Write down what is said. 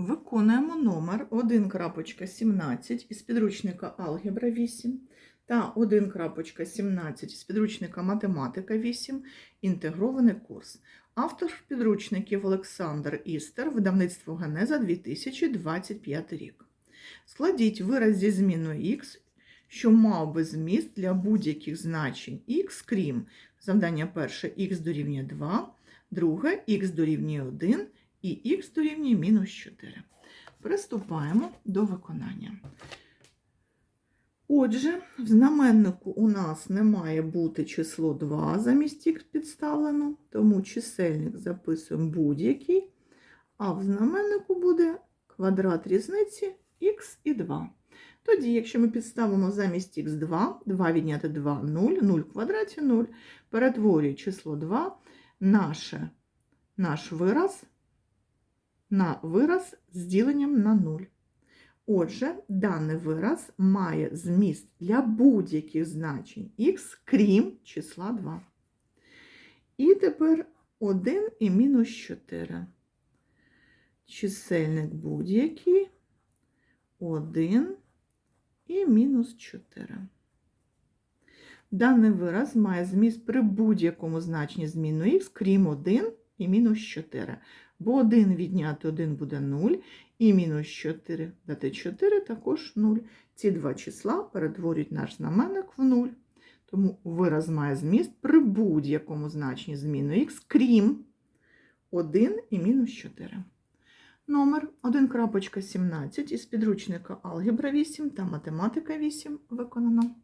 Виконуємо номер 1.17 із підручника Алгебра 8 та 1.17 із підручника Математика 8 Інтегрований курс. Автор підручників Олександр Істер, видавництво Генеза 2025 рік. Складіть вираз зі зміною х, що мав би зміст для будь-яких значень х, крім завдання перше х дорівнює 2, друге х дорівнює 1 і х дорівнює мінус 4. Приступаємо до виконання. Отже, в знаменнику у нас не має бути число 2 замість х підставлено, тому чисельник записуємо будь-який, а в знаменнику буде квадрат різниці х і 2. Тоді, якщо ми підставимо замість х2, 2 відняти 2 0, 0 в квадраті 0, перетворює число 2 наше, наш вираз на вираз з діленням на 0. Отже, даний вираз має зміст для будь-яких значень х, крім числа 2. І тепер 1 і мінус 4. Чисельник будь-який 1 і мінус 4. Даний вираз має зміст при будь-якому значенні зміну х, крім 1 і мінус 4. Бо 1 відняти 1 буде 0, і мінус 4 дати 4 також 0. Ці два числа перетворюють наш знаменник в 0. Тому вираз має зміст при будь-якому значенні зміну х, крім 1 і мінус 4. Номер 1.17 із підручника Алгебра 8 та Математика 8 виконано.